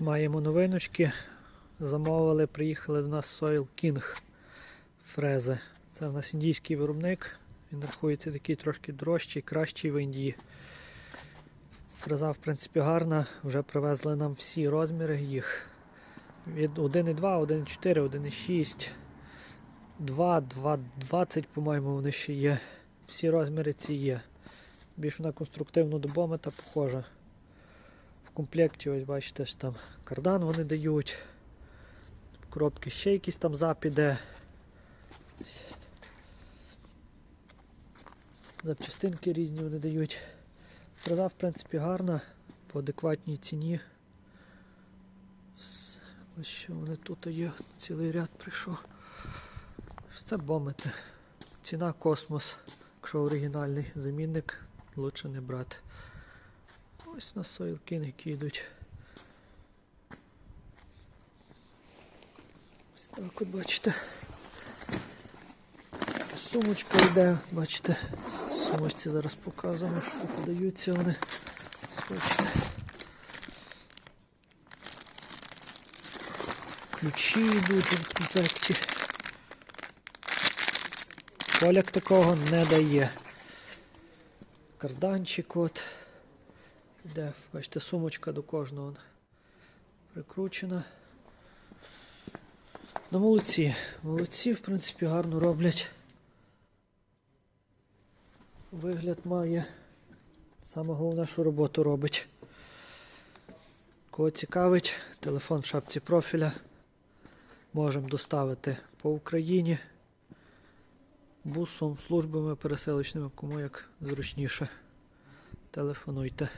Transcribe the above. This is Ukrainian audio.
Маємо новиночки. Замовили, приїхали до нас Soil King фрези. Це в нас індійський виробник. Він рахується такий трошки дорожчий, кращий в Індії. Фреза, в принципі, гарна. Вже привезли нам всі розміри їх. Від 1,2, 1,4, 1,6, 2, 2, 20, по-моєму, вони ще є. Всі розміри ці є. Більш на конструктивну до бомета похожа. Комплекті, ось бачите, що там кардан вони дають. В коробці ще якийсь там запіде. Запчастинки різні вони дають. Фреза, в принципі, гарна, по адекватній ціні. Ось що вони тут є, цілий ряд прийшов. Це бомети. Ціна космос. Якщо оригінальний замінник, лучше не брати. Ось Soil King, йдуть. Ось так от бачите. Сумочка йде, бачите. Сумочці зараз показуємо, що тут даються вони. Бачите. Ключі йдуть в комплекті. Поляк такого не дає. Карданчик от. Іде, бачите, сумочка до кожного прикручена. Ну, молодці. Молодці, в принципі, гарно роблять. Вигляд має. Саме головне, що роботу робить. Кого цікавить, телефон в шапці профіля. Можемо доставити по Україні бусом, службами переселищними, кому як зручніше. Телефонуйте.